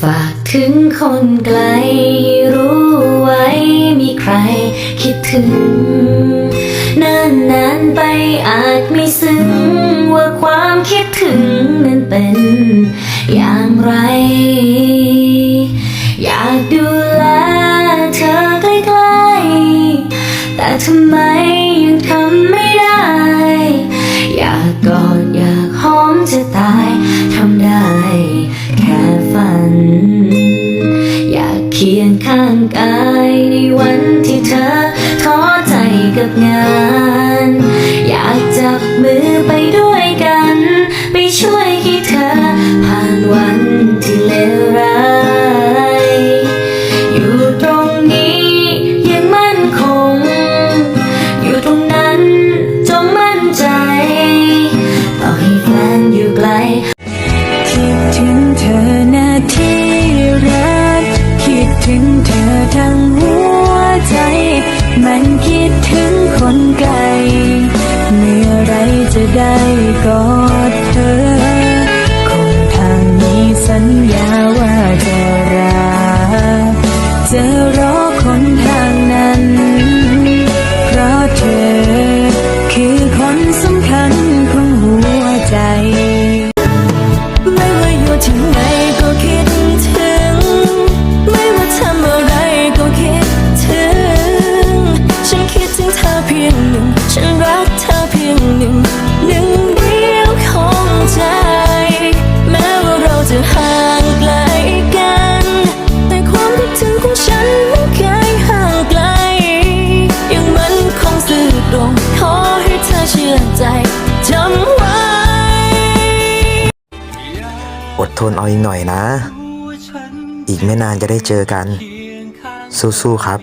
ฝากถึงคนไกลรู้ไว้มีใครคิดถึงนานนานๆไปอาจไม่ซึ้งว่าความคิดถึงนั้นเป็นอย่างไร อยากดูแลเธอใกล้ๆแต่ทำไมยังทำไม่ได้ อยากกอด คียงข้างกายในวันที่เธอท้อใจกับงาน อยากจับมือไปด้วยกัน ไปช่วยให้เธอ ผ่านวันที่เลวร้าย อยู่ตรงนี้ยังมั่นคง อยู่ตรงนั้นจงมั่นใจ ต่อให้แฟนอยู่ไกล คิดถึงเธอนาที อทั้งหัวใจ มันคิดถึงคนไกล เมื่อไรจะได้กอดเธอ ตรงขอให้เธอเชื่อใจจำไว้ อดทนเอาอีกหน่อยนะ อีกไม่นานจะได้เจอกัน สู้ๆครับ